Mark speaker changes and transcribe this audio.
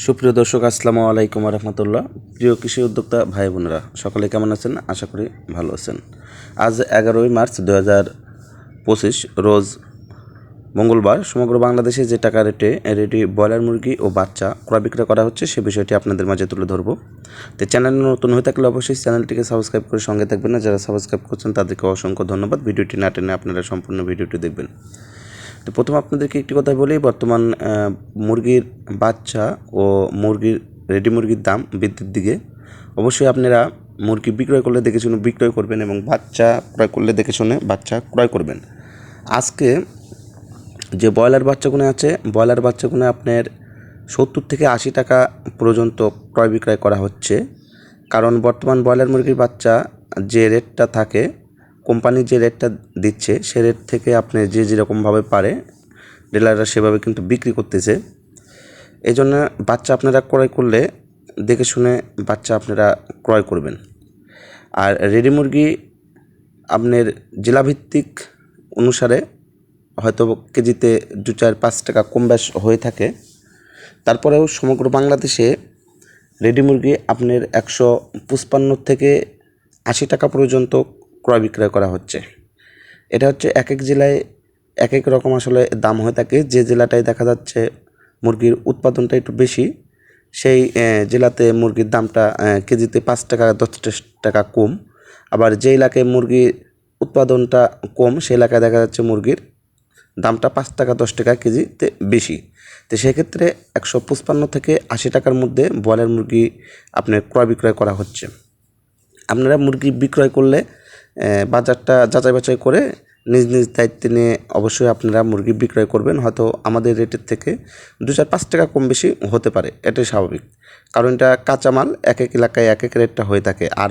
Speaker 1: সুপ্রিয় দর্শক, আসসালামু আলাইকুম রহমতুল্লাহ। প্রিয় কৃষি উদ্যোক্তা ভাই বোনেরা, সকলে কেমন আছেন? আশা করি ভালো আছেন। আজ এগারোই মার্চ দু হাজার পঁচিশ, রোজ মঙ্গলবার সমগ্র বাংলাদেশে যে টাকা রেটে, রেডি ব্রয়লার মুরগি ও বাচ্চা ক্রয় বিক্রয় করা হচ্ছে, সে বিষয়টি আপনাদের মাঝে তুলে ধরবো। তো চ্যানেল নতুন হয়ে থাকলে অবশ্যই চ্যানেলটিকে সাবস্ক্রাইব করে সঙ্গে থাকবেন না যারা সাবস্ক্রাইব করছেন, তাদেরকে অসংখ্য ধন্যবাদ। ভিডিওটি না টেনে আপনারা সম্পূর্ণ ভিডিওটি দেখবেন। তো প্রথম আপনাদেরকে একটি কথা বলি, বর্তমান মুরগির বাচ্চা ও মুরগির রেডি মুরগির দাম বৃদ্ধির দিকে। অবশ্যই আপনারা মুরগি বিক্রয় করলে দেখে শুনে বিক্রয় করবেন এবং বাচ্চা ক্রয় করলে দেখে শুনে বাচ্চা ক্রয় করবেন। আজকে যে ব্রয়লার বাচ্চাগুলো আছে, ব্রয়লার বাচ্চাগুলো আপনার সত্তর থেকে আশি টাকা পর্যন্ত ক্রয় বিক্রয় করা হচ্ছে। কারণ বর্তমান ব্রয়লার মুরগির বাচ্চা যে রেটটা থাকে কোম্পানি যে রেটটা দিচ্ছে, সে রেট থেকে আপনি যে যেরকমভাবে পারে, ডিলাররা সেভাবে কিন্তু বিক্রি করতেছে। এই জন্য বাচ্চা আপনারা ক্রয় করলে, দেখে শুনে বাচ্চা আপনারা ক্রয় করবেন। আর রেডি মুরগি আপনার জেলাভিত্তিক অনুসারে হয়তো কেজিতে দু চার পাঁচ টাকা কম বেশ হয়ে থাকে। তারপরেও সমগ্র বাংলাদেশে রেডি মুরগি আপনার একশো পঁচপান্ন থেকে আশি টাকা পর্যন্ত ক্রয় বিক্রয় করা হচ্ছে। এটা হচ্ছে এক এক জেলায় এক এক রকম আসলে দাম হয়ে থাকে। যে জেলাটায় দেখা যাচ্ছে মুরগির উৎপাদনটা একটু বেশি, সেই জেলাতে মুরগির দামটা কেজিতে পাঁচ টাকা, দশ টাকা কম। আবার যে এলাকায় মুরগির উৎপাদনটা কম, সেই এলাকায় দেখা যাচ্ছে মুরগির দামটা পাঁচ টাকা, দশ টাকা কেজিতে বেশি। তো সেক্ষেত্রে একশো পঁচপান্ন থেকে আশি টাকার মধ্যে ব্রয়লার মুরগি আপনার ক্রয় বিক্রয় করা হচ্ছে। আপনারা মুরগি বিক্রয় করলে বাজারটা যাচাই বাছাই করে নিজ নিজ দায়িত্বে নিয়ে অবশ্যই আপনারা মুরগি বিক্রয় করবেন। হয়তো আমাদের রেটের থেকে দু চার পাঁচ টাকা কম বেশি হতে পারে। এটাই স্বাভাবিক। কারণ এটা কাঁচামাল, এক এক এলাকায় এক এক রেটটা হয়ে থাকে। আর